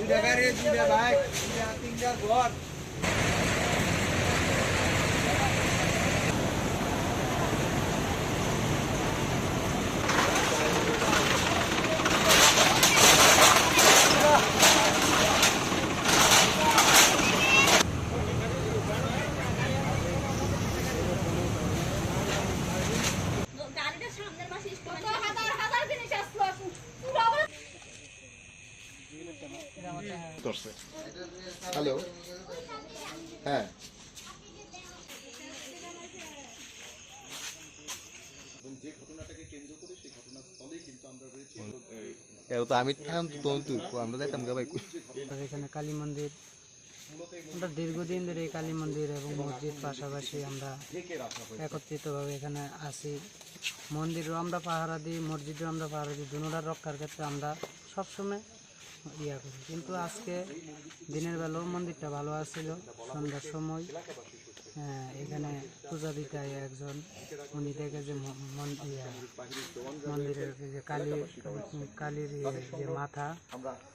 দুইটা গাড়ি দুইটা বাইক দুইটা তিনটা ঘর। হ্যালো হ্যাঁ। আমি এখানে কালী মন্দির। আমরা দীর্ঘদিন ধরে এই কালী মন্দির এবং মসজিদ পাশাপাশি আমরা একত্রিতভাবে এখানে আছি। মন্দিরও আমরা পাহারা দিই মসজিদও আমরা পাহারা দিই দুনোটার রক্ষার ক্ষেত্রে আমরা সবসময় ইয়া করি। কিন্তু আজকে দিনের বেলাও মন্দিরটা ভালো আসছিল সন্ধ্যার সময় আহ, এখানে পূজা দিতে হয় একজন উনি দেখে যে মন্দিরের যে কালী কালীর ইয়ে যে মাথা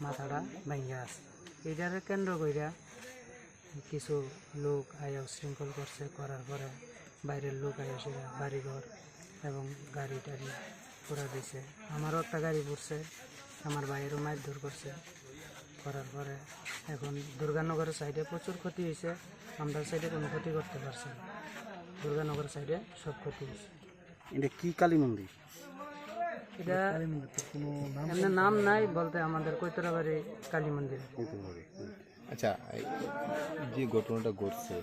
মাথাটা ভেঙে আছে। এটারে কেন্দ্র কইরা কিছু লোক আয়া শৃঙ্খল করছে করার পরে বাইরের লোক আয়া সেটা বাড়িঘর এবং গাড়ি টাড়ি পুরা দিছে। আমারও একটা গাড়ি পড়ছে আমার ভাইয়েরও দূর করছে। করার পরে এখন দুর্গানগরের সাইডে প্রচুর ক্ষতি হয়েছে। আমরা সাইডে কোনো ক্ষতি করতে পারছি না। দুর্গানগর সাইডে সব ক্ষতি হয়েছে। এটা কি কালী মন্দির? এটা এমনি নাম নাই বলতে আমাদের কৈতরাবাড়ি কালী মন্দির। আচ্ছা যে ঘটনাটা ঘটছে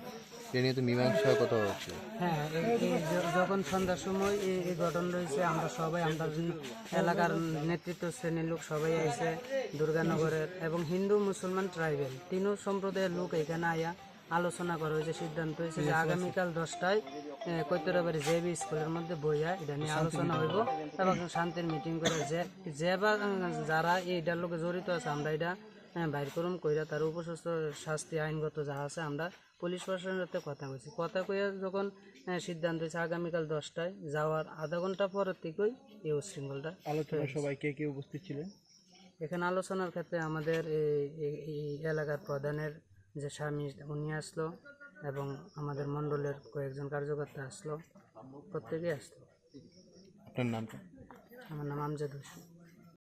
এটা নিয়ে তো মীমাংসা কথা হচ্ছে। হ্যাঁ এই- এই য- যখন সন্ধ্যার সময় এই এই ঘটনা রয়েছে আমরা সবাই আমরা যে এলাকার নেতৃত্ব শ্রেণির লোক সবাই দুর্গানগরের এবং হিন্দু মুসলমান ট্রাইবেল তিনও সম্প্রদায়ের লোক এখানে আয়া আলোচনা করা হয়েছে সিদ্ধান্ত হয়েছে যে আগামীকাল দশটায় কৈতরাবাড়ি জেবি স্কুলের মধ্যে বইয়া এটা নিয়ে আলোচনা হইব এবং শান্তির মিটিং করে যে যে বা যারা এইটার লোকে জড়িত আছে আমরা এটা বাইর করুম কইরা তার উপযুক্ত শাস্তি আইনগত যা আছে আমরা পুলিশ প্রশাসনের সাথে কথা কইছি। কথা কইয়া যখন হ্যাঁ, সিদ্ধান্ত হয়েছে আগামীকাল দশটায় যাওয়ার আধা ঘণ্টা পরের থেকেই এই উশৃঙ্খলটা আলোচনা সবাই কে কে উপস্থিত ছিলেন? এখানে আলোচনার ক্ষেত্রে আমাদের এই- এই এই এলাকার প্রধানের যে স্বামী উনি আসলো এবং আমাদের মণ্ডলের কয়েকজন কার্যকর্তা আসলো প্রত্যেকেই আসলো। আপনার নামটা? আমার নাম আমজাদ হোসেন।